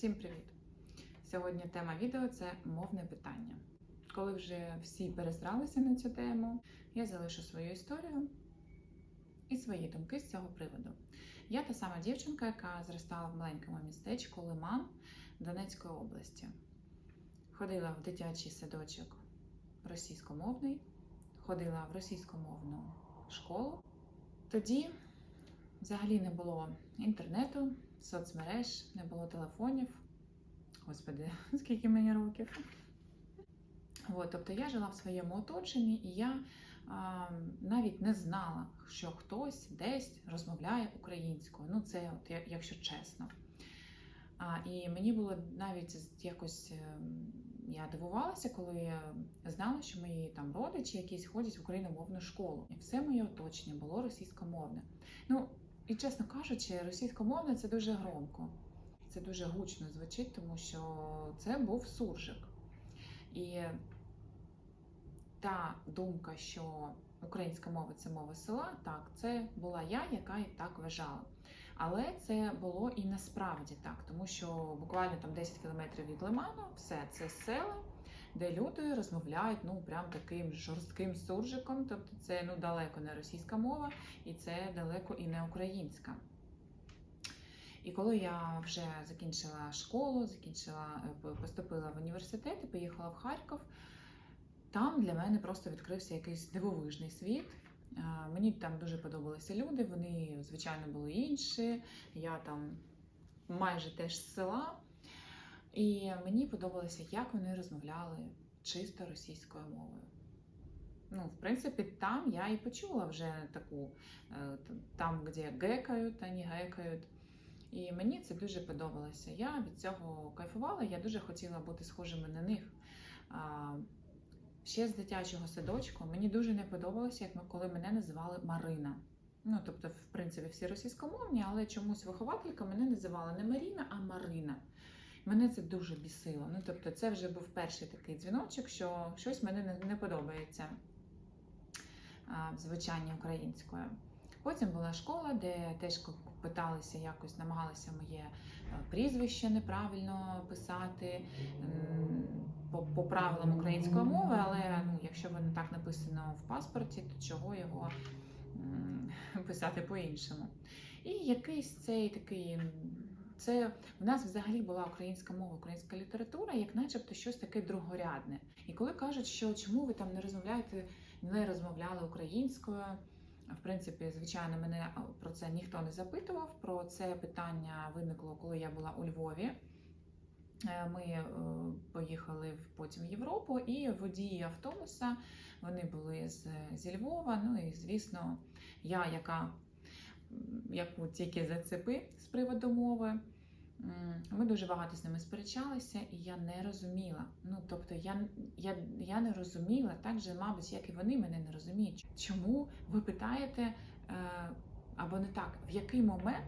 Всім привіт! Сьогодні тема відео це мовне питання. Коли вже всі пересралися на цю тему, я залишу свою історію і свої думки з цього приводу. Я та сама дівчинка, яка зростала в маленькому містечку Лиман Донецької області. Ходила в дитячий садочок російськомовний, ходила в російськомовну школу. Тоді взагалі не було інтернету, соцмереж, не було телефонів. Господи, скільки мені років. От, тобто я жила в своєму оточенні, і я а, навіть не знала, що хтось десь розмовляє українською. Ну, це от, якщо чесно. А, і мені було навіть якось ем, я дивувалася, коли я знала, що мої там родичі якісь ходять в україномовну школу. І все моє оточення було російськомовне. Ну, і чесно кажучи, російськомовне це дуже громко. Це дуже гучно звучить, тому що це був суржик. І та думка, що українська мова це мова села, так, це була я, яка і так вважала. Але це було і насправді так, тому що буквально там 10 кілометрів від Лиману, все це села, де люди розмовляють ну прям таким жорстким суржиком. Тобто це ну далеко не російська мова, і це далеко і не українська. І коли я вже закінчила школу, закінчила, е, поступила в університет і поїхала в Харків, там для мене просто відкрився якийсь дивовижний світ. Е, Мені там дуже подобалися люди, вони, звичайно, були інші. Я там майже теж з села. І мені подобалося, як вони розмовляли чисто російською мовою. Ну, в принципі, там я і почула вже таку, е, там, де гекають, а не гекають. І мені це дуже подобалося. Я від цього кайфувала, я дуже хотіла бути схожими на них. Ще з дитячого садочку мені дуже не подобалося, як ми- коли мене називали Марина. Ну, тобто, в принципі, всі російськомовні, але чомусь вихователька мене називала не Маріна, а Марина. Мене це дуже бісило. Ну, тобто, це вже був перший такий дзвіночок, що щось мені не, подобається в звучанні українською. Потім була школа, де теж питалися якось, намагалися моє е, прізвище неправильно писати по, по правилам української мови, але ну, якщо воно так написано в паспорті, то чого його писати по-іншому? І якийсь цей такий. Це в нас взагалі була українська мова, українська література, як начебто щось таке другорядне. І коли кажуть, що чому ви там не розмовляєте, не розмовляли українською, в принципі, звичайно, мене про це ніхто не запитував. Про це питання виникло, коли я була у Львові. Е, Ми е, поїхали потім в Європу, і водії автобуса вони були з, зі Львова. Ну і звісно, я, яка яку тільки зацепи з приводу мови. Ми дуже багато з ними сперечалися, і я не розуміла. Ну тобто, я, я, я не розуміла, так же, мабуть, як і вони мене не розуміють. Чому ви питаєте, е, або не так, в який момент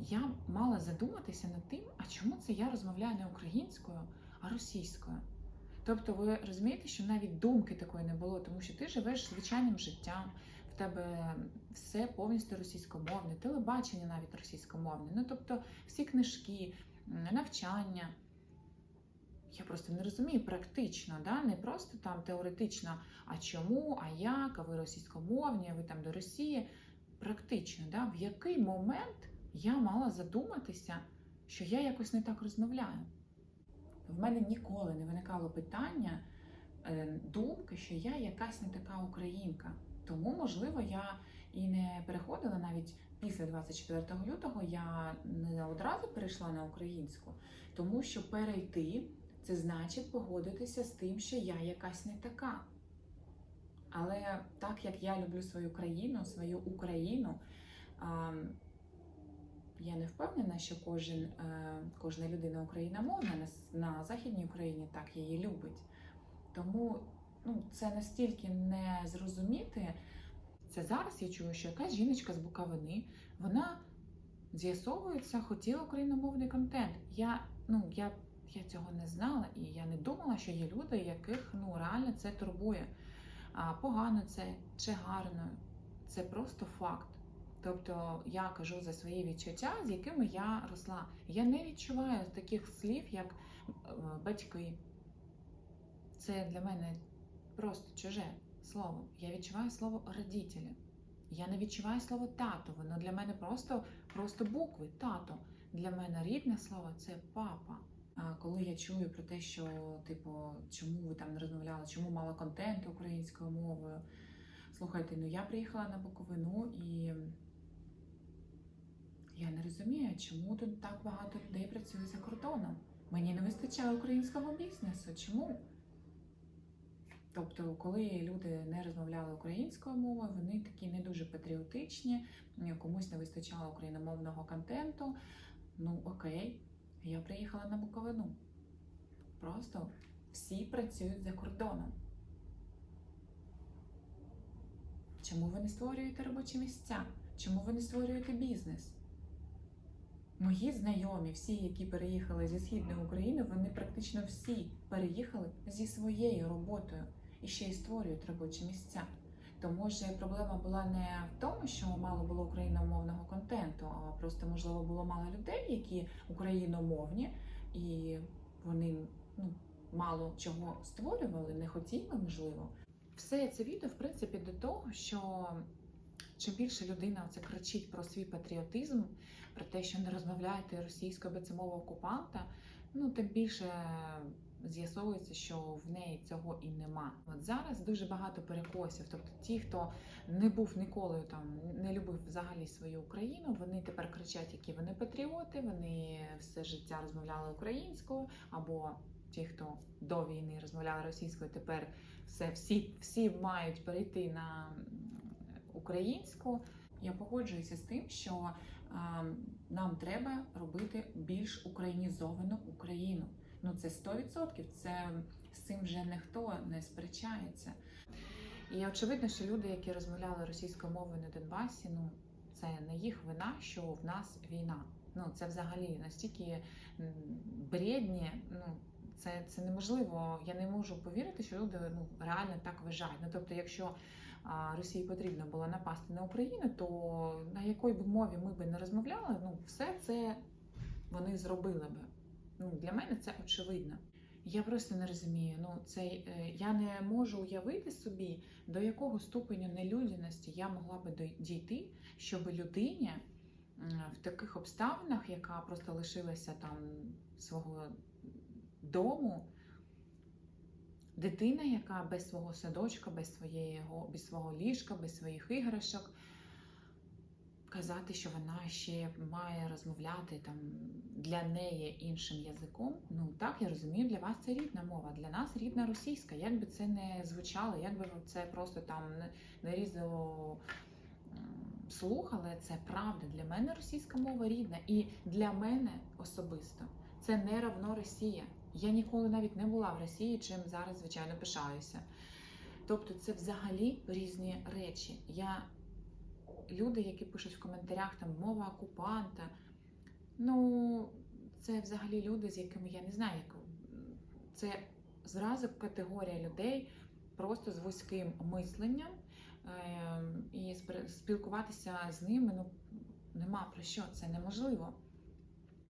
я мала задуматися над тим, а чому це я розмовляю не українською, а російською? Тобто, ви розумієте, що навіть думки такої не було, тому що ти живеш звичайним життям, тебе все повністю російськомовне, телебачення навіть російськомовне. Ну тобто, всі книжки, навчання. Я просто не розумію практично, да? не просто там теоретично, а чому, а як, а ви російськомовні, а ви там до Росії. Практично, да? в який момент я мала задуматися, що я якось не так розмовляю. В мене ніколи не виникало питання, е, думки, що я якась не така українка. Тому, можливо, я і не переходила навіть після 24 лютого, я не одразу перейшла на українську, тому що перейти це значить погодитися з тим, що я якась не така. Але так як я люблю свою країну, свою Україну, я не впевнена, що кожен, е, кожна людина україномовна на, на Західній Україні так її любить. Тому ну, це настільки не зрозуміти. Це зараз я чую, що якась жіночка з Буковини, вона з'ясовується, хотіла україномовний контент. Я, ну, я, я цього не знала і я не думала, що є люди, яких ну, реально це турбує. А погано це чи гарно, це просто факт. Тобто я кажу за свої відчуття, з якими я росла. Я не відчуваю таких слів, як е, батьки. Це для мене просто чуже слово. Я відчуваю слово родителі. Я не відчуваю слово тато. Воно для мене просто, просто букви тато. Для мене рідне слово це папа. А коли я чую про те, що типу, чому ви там не розмовляли, чому мало контенту українською мовою. Слухайте, ну я приїхала на Буковину і я не розумію, чому тут так багато людей працює за кордоном. Мені не вистачає українського бізнесу. Чому? Тобто, коли люди не розмовляли українською мовою, вони такі не дуже патріотичні, комусь не вистачало україномовного контенту. Ну окей, я приїхала на Буковину. Просто всі працюють за кордоном. Чому ви не створюєте робочі місця? Чому ви не створюєте бізнес? Мої знайомі, всі, які переїхали зі східної України, вони практично всі переїхали зі своєю роботою і ще й створюють робочі місця. То може проблема була не в тому, що мало було україномовного контенту, а просто можливо було мало людей, які україномовні, і вони ну, мало чого створювали, не хотіли, можливо. Все це відео, в принципі, до того, що чим більше людина це кричить про свій патріотизм, про те, що не розмовляєте російською, це мова окупанта, ну тим більше з'ясовується, що в неї цього і нема. От зараз дуже багато перекосів. Тобто, ті, хто не був ніколи там, не любив взагалі свою Україну, вони тепер кричать, які вони патріоти, вони все життя розмовляли українською, або ті, хто до війни розмовляли російською, тепер все всі, всі мають перейти на українську. Я погоджуюся з тим, що а, нам треба робити більш українізовану Україну. Ну це 100%, це з цим вже ніхто не сперечається. І очевидно, що люди, які розмовляли російською мовою на Донбасі, ну це не їх вина, що в нас війна. Ну це взагалі настільки бредні. Ну це, це неможливо. Я не можу повірити, що люди ну реально так вважають. Ну тобто, якщо а, Росії потрібно було напасти на Україну, то на якій би мові ми би не розмовляли, ну все це вони зробили би. Ну для мене це очевидно. Я просто не розумію. Ну це е, я не можу уявити собі, до якого ступеню нелюдяності я могла би дійти, щоб людині в таких обставинах, яка просто лишилася там свого дому, дитина, яка без свого садочка, без своєго, без свого ліжка, без своїх іграшок, казати, що вона ще має розмовляти там для неї іншим язиком. Ну так я розумію, для вас це рідна мова, для нас рідна російська. Як би це не звучало, як би це просто там не різало слух, але це правда. Для мене російська мова рідна, і для мене особисто це не равно Росія. Я ніколи навіть не була в Росії, чим зараз звичайно пишаюся. Тобто, це взагалі різні речі. Я люди, які пишуть в коментарях там мова окупанта. Ну, це взагалі люди, з якими я не знаю, як це зразу категорія людей просто з вузьким мисленням. Ем, І спілкуватися з ними ну, нема про що, це неможливо.